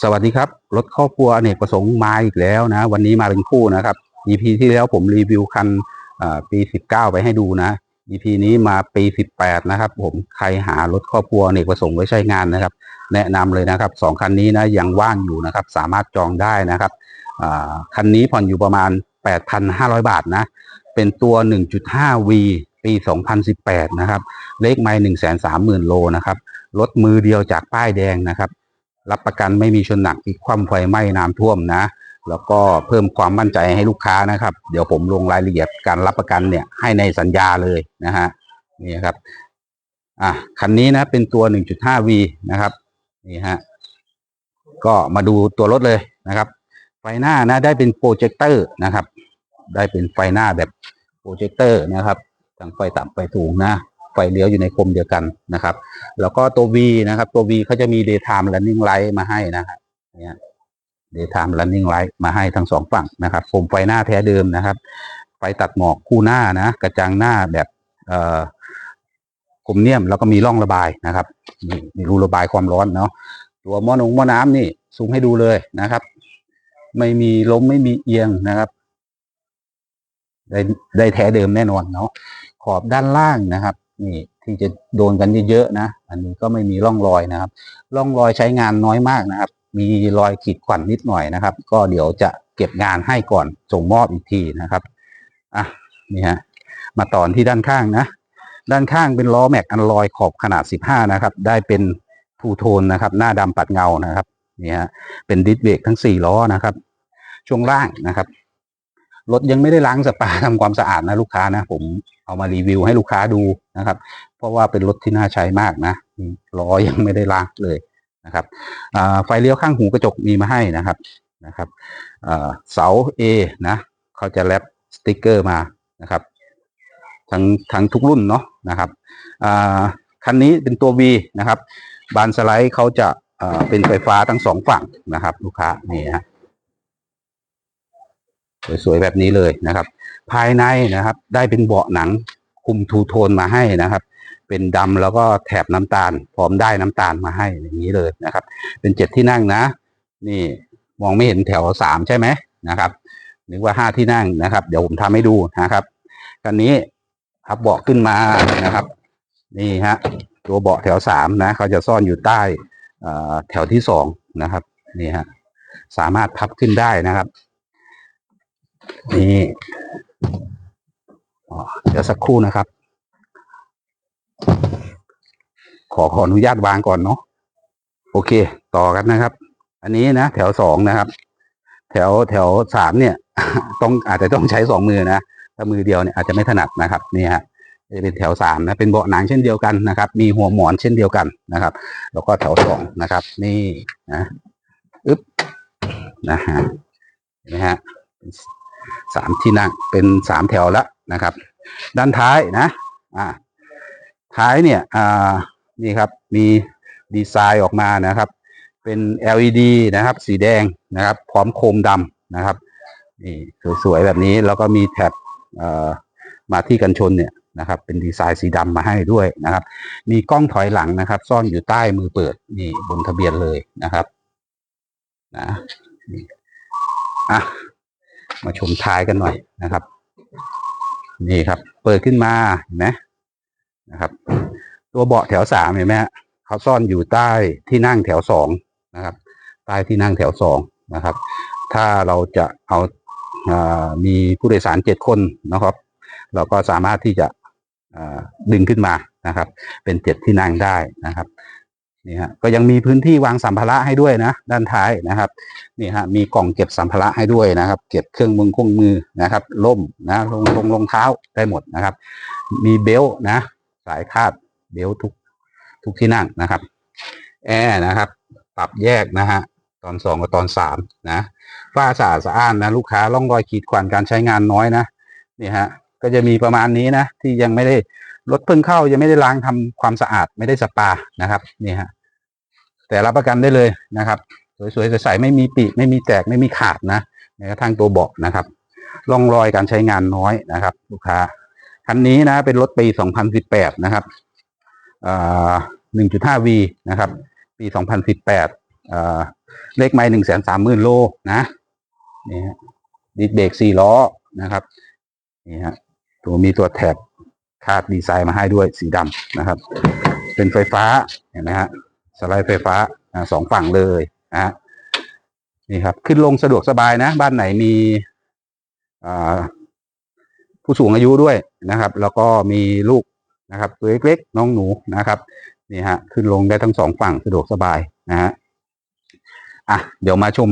สวัสดีครับ รถครอบครัวอเนกประสงค์มาอีกแล้วนะ วันนี้มาเป็นคู่นะครับ EP ที่แล้วผมรีวิวคันอ่าปี 19 ไปให้ดูนะ EP นี้มาปี 18 นะครับ ผมใครหารถครอบครัวอเนกประสงค์ไว้ใช้งานนะครับ แนะนำเลยนะครับสองคันนี้นะยังว่างอยู่นะครับ สามารถจองได้นะครับคันนี้ผ่อนอยู่ประมาณ 8,500 บาทนะ เป็นตัว 1.5V ปี 2018 นะครับ เลขไม่130,000 โลนะครับ รถมือเดียวจากป้ายแดงนะครับ รับประกันไม่มีชนหนักพลิกคว่ำไฟไหม้น้ำท่วมนะ แล้วก็เพิ่มความมั่นใจให้ลูกค้านะครับ เดี๋ยวผมลงรายละเอียดการรับประกันเนี่ยให้ในสัญญาเลยนะฮะนี่ครับอะคันนี้นะเป็นตัว 1.5V นะครับนี่ฮะก็มาดูตัวรถเลยนะครับ ไฟหน้านะได้เป็นโปรเจคเตอร์นะครับ ได้เป็นไฟหน้าแบบโปรเจคเตอร์นะครับทั้งไฟต่ำไฟสูงนะ ไฟเลี้ยวอยู่ในคมเดียวกันนะครับ แล้วก็ตัว V นะครับ ตัว V เขาจะมี daytime running light มาให้นะครับเนี่ย daytime running light มาให้ทั้งสองฝั่งนะครับโคมไฟหน้าแท้เดิมนะครับ ไฟตัดหมอกคู่หน้านะ กระจังหน้าแบบเอ่อคมเนียมแล้วก็มีร่องระบายนะครับมีรูระบายความร้อนเนาะตัวมอหนงมอน้ำนี่ซูมให้ดูเลยนะครับ ไม่มีล้มไม่มีเอียงนะครับ ได้ได้แท้เดิมแน่นอนเนาะขอบด้านล่างนะครับ นี่ที่จะโดนกันเยอะๆนะ อันนี้ก็ไม่มีร่องรอยนะครับ ร่องรอยใช้งานน้อยมากนะครับ มีรอยขีดข่วนนิดหน่อยนะครับ ก็เดี๋ยวจะเก็บงานให้ก่อนส่งมอบอีกทีนะครับอะนี่ฮะมาต่อที่ด้านข้างนะ ด้านข้างเป็นล้อแม็กอันลอยขอบขนาด 15 นะครับ ได้เป็นทูโทนนะครับ หน้าดำปัดเงานะครับนี่ฮะเป็นดิสเบรกทั้ง 4 ล้อนะครับ ช่วงล่างนะครับรถยังไม่ได้ล้างสปาทำความสะอาดนะลูกค้านะ ผม เอามารีวิวให้ลูกค้าดูนะครับ เพราะว่าเป็นรถที่น่าใช้มากนะล้อยังไม่ได้ล้างเลยนะครับไฟเลี้ยวข้างหูกระจกมีมาให้นะครับนะครับอ่าเสา A นะเขาจะแรปสติกเกอร์มานะครับทั้งทั้งทุกรุ่นเนาะนะครับคันนี้เป็นตัว V นะครับ บานสไลด์เขาจะเป็นไฟฟ้าทั้งสองฝั่งนะครับ ลูกค้านี่ฮะสวยๆแบบนี้เลยนะครับ ภายในนะครับ ได้เป็นเบาะหนังคุมทูโทนมาให้นะครับ เป็นดำแล้วก็แถบน้ำตาล พร้อมได้น้ำตาลมาให้อย่างนี้เลยนะครับ เป็นเจ็ดที่นั่งนะ นี่มองไม่เห็นแถวสามใช่ไหมนะครับนึกว่าห้าที่นั่งนะครับ เดี๋ยวผมทำให้ดูนะครับคันนี้พับเบาะขึ้นมานะครับ นี่ฮะตัวเบาะแถวสามนะเขาจะซ่อนอยู่ใต้อ่อแถวที่สองนะครับนี่ฮะสามารถพับขึ้นได้นะครับ นี่ เดี๋ยวสักครู่นะครับ ขอขออนุญาตวางก่อนเนาะโอเค ต่อกันนะครับ อันนี้นะแถวสองนะครับ แถวแถวสามเนี่ย ต้องอาจจะต้องใช้สองมือนะถ้ามือเดียวเนี่ยอาจจะไม่ถนัดนะครับนี่ฮะจะเป็นแถวสามนะเป็นเบาะหนังเช่นเดียวกันนะครับ มีหัวหมอนเช่นเดียวกันนะครับ แล้วก็แถวสองนะครับ นี่นะอึ๊บนะฮะเห็นไหมฮะ สามที่นั่งเป็นสามแถวแล้วนะครับ ด้านท้ายนะอ่าท้ายเนี่ยอ่านี่ครับมีดีไซน์ออกมานะครับ เป็น LED นะครับ สีแดงนะครับ พร้อมโคมดำนะครับนี่สวยๆแบบนี้แล้วก็มีแท็บมาที่กันชนเนี่ยนะครับ เป็นดีไซน์สีดำมาให้ด้วยนะครับ มีกล้องถอยหลังนะครับ ซ่อนอยู่ใต้มือเปิดนี่บนทะเบียนเลยนะครับนะนี่อะ มาชมท้ายกันหน่อยนะครับ นี่ครับ เปิดขึ้นมาเห็นไหมนะครับ ตัวเบาะแถวสามเห็นไหมฮะเขาซ่อนอยู่ใต้ที่นั่งแถวสองนะครับ ใต้ที่นั่งแถวสองนะครับ ถ้าเราจะเอาอามีผู้โดยสารเจ็ดคนนะครับ เราก็สามารถที่จะดึงขึ้นมานะครับ เป็นเจ็ดที่นั่งได้นะครับ นี่ฮะก็ยังมีพื้นที่วางสัมภาระให้ด้วยนะ ด้านท้ายนะครับนี่ฮะมีกล่องเก็บสัมภาระให้ด้วยนะครับ เก็บเครื่องมือเครื่องมือนะครับล่มนะรองรองรองเท้าได้หมดนะครับ มีเบลต์นะ สายคาดเบลต์ทุกทุกที่นั่งนะครับแอร์นะครับ ปรับแยกนะฮะตอนสองกับตอนสามนะฝ้าสะอาดสะอ้านนะลูกค้าร่องรอยขีดข่วนการใช้งานน้อยนะนี่ฮะก็จะมีประมาณนี้นะ ที่ยังไม่ได้ รถเพิ่งเข้ายังไม่ได้ล้างทำความสะอาดไม่ได้สปานะครับนี่ฮะแต่รับประกันได้เลยนะครับ สวยๆใสๆไม่มีปีกไม่มีแตกไม่มีขาดนะแม้กระทั่งตัวเบาะนะครับร่องรอยการใช้งานน้อยนะครับ ลูกค้าคันนี้นะเป็นรถปี 2018 นะครับอ่า 1.5V นะครับ ปี 2018เเลขไม้หนึ่งแสนสามหมื่นโลนะ นี่ฮะดิสเบรกสี่ล้อนะครับ นี่ฮะ ตัวมีตัวแท็บ คาดดีไซน์มาให้ด้วยสีดำนะครับ เป็นไฟฟ้าเห็นไหมฮะสไลด์ไฟฟ้าอสองฝั่งเลยนะฮะนี่ครับ ขึ้นลงสะดวกสบายนะ บ้านไหนมีผู้สูงอายุด้วยนะครับ แล้วก็มีลูกนะครับ ตัวเล็กๆน้องหนูนะครับนี่ฮะขึ้นลงได้ทั้งสองฝั่งสะดวกสบายนะฮะอะเดี๋ยวมาชม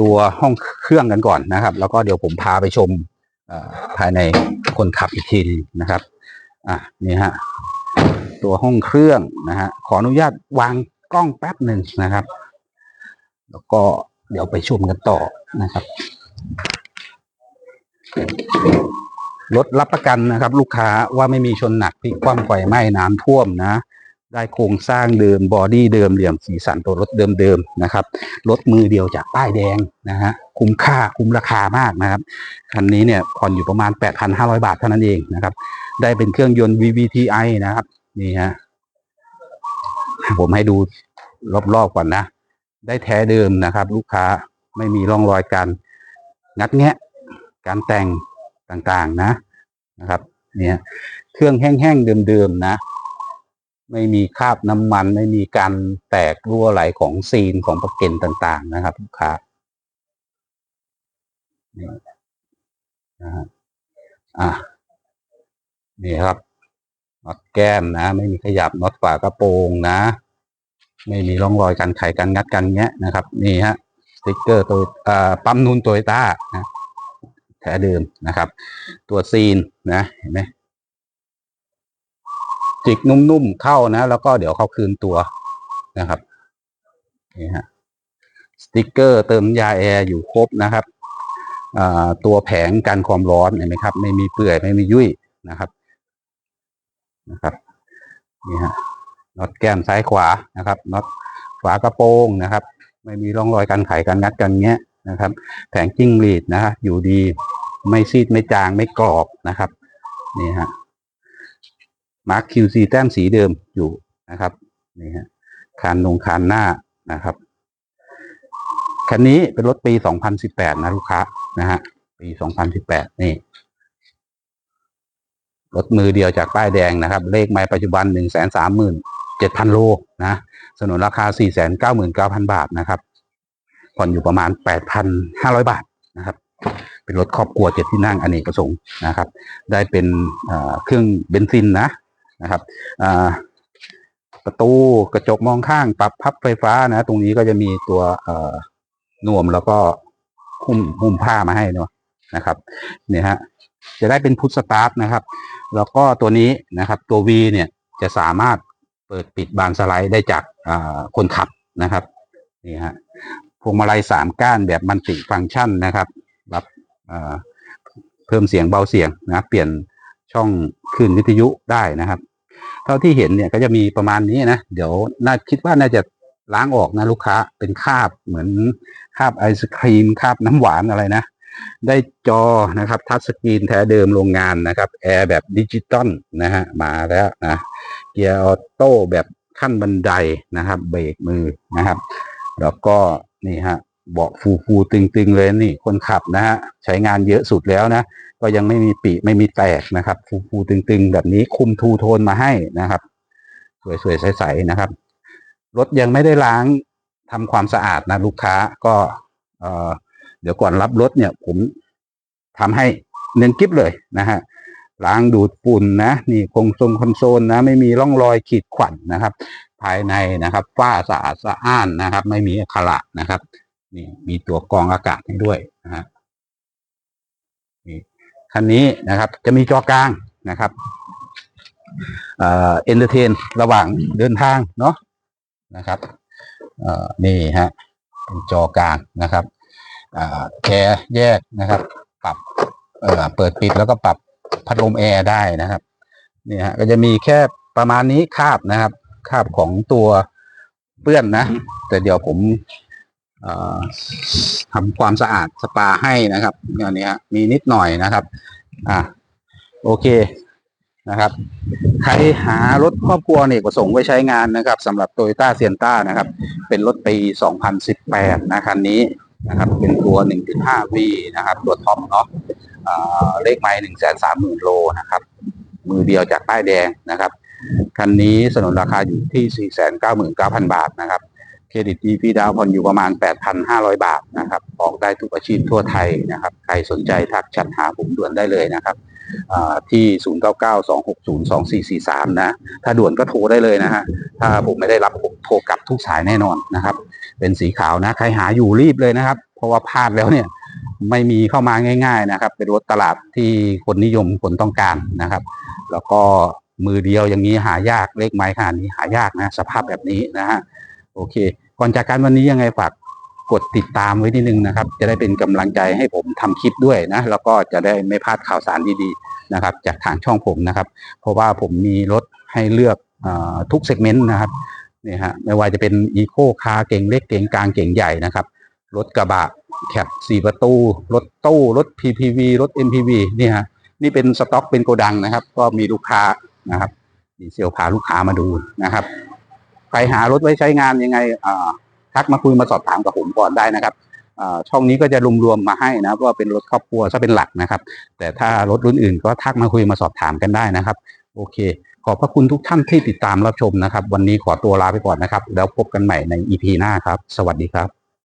ตัวห้องเครื่องกันก่อนนะครับ แล้วก็เดี๋ยวผมพาไปชม ภายในคนขับอีกทีหนึ่งนะครับอะนี่ฮะตัวห้องเครื่องนะฮะขออนุญาตวางกล้องแป๊บหนึ่งนะครับ แล้วก็เดี๋ยวไปชมกันต่อนะครับรถรับประกันนะครับ ลูกค้าว่าไม่มีชนหนักพลิกคว่ำไฟไหม้น้ำท่วมนะ ได้โครงสร้างเดิมบอดี้เดิมเหลี่ยมสีสันตัวรถเดิมๆนะครับรถมือเดียวจากป้ายแดงนะฮะคุ้มค่าคุ้มราคามากนะครับคันนี้เนี่ยผ่อนอยู่ประมาณ 8,500 บาทเท่านั้นเองนะครับ ได้เป็นเครื่องยนต์ VVTi นะครับนี่ฮะผมให้ดูรอบๆก่อนนะ ได้แท้เดิมนะครับ ลูกค้าไม่มีร่องรอยการงัดแงะการแต่งต่างๆนะนะครับ เนี่ยเครื่องแห้งๆเดิมๆนะ ไม่มีคราบน้ำมัน ไม่มีการแตกรั่วไหลของซีนของประเก็นต่างๆนะครับลูกค้านี่นะฮะอะนี่ครับน็อตแก้มนะ ไม่มีขยับน็อตฝากระโปรงนะ ไม่มีร่องรอยการไขการงัดกันเงี้ยนะครับ นี่ฮะสติ๊กเกอร์ตัวอ่าปั๊มนูนโตโยต้านะแท้เดิมนะครับ ตัวซีนนะเห็นไหม จิกนุ่มๆเข้านะ แล้วก็เดี๋ยวเขาคืนตัวนะครับนี่ฮะสติ๊กเกอร์เติมยาแอร์อยู่ครบนะครับตัวแผงกันความร้อนเห็นไหมครับ ไม่มีเปื่อยไม่มียุ่ยนะครับนะครับนี่ฮะน็อตแก้มซ้ายขวานะครับน็อตฝากระโปรงนะครับ ไม่มีร่องรอยการไขการงัดกันเงี้ยนะครับ แผงจิ้งหรีดนะฮะอยู่ดีไม่ซีดไม่จางไม่กรอบนะครับ นี่ฮะ มาร์คคิวซีแต้มสีเดิมอยู่นะครับนี่ฮะคานนงคานหน้านะครับคันนี้เป็นรถปี 2018 นะลูกค้านะฮะปี 2018 นี่รถมือเดียวจากป้ายแดงนะครับ เลขไม้ปัจจุบัน 137,000 โลนะสนุนราคา 499,000 บาทนะครับ ผ่อนอยู่ประมาณ 8,500 บาทนะครับ เป็นรถครอบครัวเจ็ดที่นั่งอเนกประสงค์นะครับ ได้เป็นเครื่องเบนซินนะ นะครับประตูกระจกมองข้างปรับพับไฟฟ้านะตรงนี้ก็จะมีตัวเอ่อหน่วมแล้วก็หุ้มหุ้มผ้ามาให้เนาะนะครับเนี่ยฮะจะได้เป็นพุทสตาร์ทนะครับ แล้วก็ตัวนี้นะครับ ตัว V เนี่ยจะสามารถเปิดปิดบานสไลด์ได้จากคนขับนะครับนี่ฮะพวงมาลัยสามก้านแบบมันติฟังก์ชันนะครับรับเอ่อเพิ่มเสียงเบาเสียงนะเปลี่ยนช่องขึ้นวิทยุได้นะครับ เท่าที่เห็นเนี่ยก็จะมีประมาณนี้นะ เดี๋ยวน่าคิดว่าน่าจะล้างออกนะลูกค้าเป็นคาบเหมือนคาบไอศครีมคาบน้ำหวานอะไรนะ ได้จอนะครับทัชสกรีนแท้เดิมโรงงานนะครับแอร์แบบดิจิตอลนะฮะมาแล้วนะเกียร์ออโต้แบบขั้นบันไดนะครับ เบรกมือนะครับ แล้วก็นี่ฮะ เบาะฟูฟูตึงๆเลยนี่คนขับนะฮะใช้งานเยอะสุดแล้วนะ ก็ยังไม่มีปีไม่มีแตกนะครับ ฟูฟูตึงๆ แบบนี้คุมทูโทนมาให้นะครับ สวยๆใสๆนะครับรถยังไม่ได้ล้างทำความสะอาดนะลูกค้าก็เอ่อเดี๋ยวก่อนรับรถเนี่ยผมทำให้เน้นกิฟเลยนะฮะล้างดูดฝุ่นนะนี่คงทรงคอนโซลนะ ไม่มีร่องรอยขีดข่วนนะครับ ภายในนะครับฝ้าสะอาดสะอ้านนะครับ ไม่มีอักขระนะครับ นี่มีตัวกรองอากาศให้ด้วยนะฮะนี่คันนี้นะครับ จะมีจอกลางนะครับเอ่อเอนเตอร์เทนระหว่างเดินทางเนาะนะครับนี่ฮะจอกลางนะครับแกร์แยกนะครับ ปรับเเปิดปิดแล้วก็ปรับพัดลมแอร์ได้นะครับนี่ฮะก็จะมีแค่ประมาณนี้คาบนะครับ คาบของตัวเปื้อนนะ แต่เดี๋ยวผม ทำความสะอาดสปาให้นะครับอันนี้มีนิดหน่อยนะครับ อะโอเคนะครับ ใครหารถครอบครัวเนี่ยประสงค์ไว้ใช้งานนะครับสำหรับ t o y ยต้าเซียนต้านะครับ เป็นรถปี 2018 นะคันนี้นะครับ เป็นตัว 1.5 V นะครับ ตัวท็อปเนาะอ่าเลขไม้130,000โลนะครับ มือเดียวจากป้ายแดงนะครับ คันนี้สนนราคาอยู่ที่ 499,000 บาทนะครับ เครดิตดีพี่ดาวผ่อนอยู่ประมาณ 8,500 บาทนะครับออกได้ทุกอาชีพทั่วไทยนะครับ ใครสนใจทักแชัดหาผมด่วนได้เลยนะครับที่ 0992602443 นะ ถ้าด่วนก็โทรได้เลยนะฮะ ถ้าผมไม่ได้รับผมโทรกลับทุกสายแน่นอนนะครับ เป็นสีขาวนะ ใครหาอยู่รีบเลยนะครับ เพราะว่าพลาดแล้วเนี่ยไม่มีเข้ามาง่าย ๆนะครับ เป็นรถตลาดที่คนนิยมคนต้องการนะครับ แล้วก็มือเดียวอย่างนี้หายากเลขไม้ขนาดนี้หายากนะ สภาพแบบนี้นะฮะ โอเค ก่อนจากการวันนี้ยังไงฝากกดติดตามไว้นิดนึงนะครับ จะได้เป็นกำลังใจให้ผมทำคลิปด้วยนะ แล้วก็จะได้ไม่พลาดข่าวสารดีๆนะครับ จากทางช่องผมนะครับ เพราะว่าผมมีรถให้เลือกอทุกเซกเมนต์นะครับเนี่ยฮะไม่ว่าจะเป็นอีโคคาร์เก่งเล็กเก่งกลางเก่งใหญ่นะครับ รถกระบะแคปสี่ประตู รถตู้รถ PPV รถ MPV นี่ฮะนี่เป็นสต็อกเป็นโกดังนะครับ ก็มีลูกค้านะครับ มีเซลล์พาลูกค้ามาดูนะครับ ใครหารถไว้ใช้งานยังไงทักมาคุยมาสอบถามกับผมก่อนได้นะครับช่องนี้ก็จะรวมๆมาให้นะว่าเป็นรถครอบครัวซะเป็นหลักนะครับ แต่ถ้ารถรุ่นอื่นก็ทักมาคุยมาสอบถามกันได้นะครับ โอเค ขอบพระคุณทุกท่านที่ติดตามรับชมนะครับ วันนี้ขอตัวลาไปก่อนนะครับ แล้วพบกันใหม่ใน EP หน้าครับ สวัสดีครับ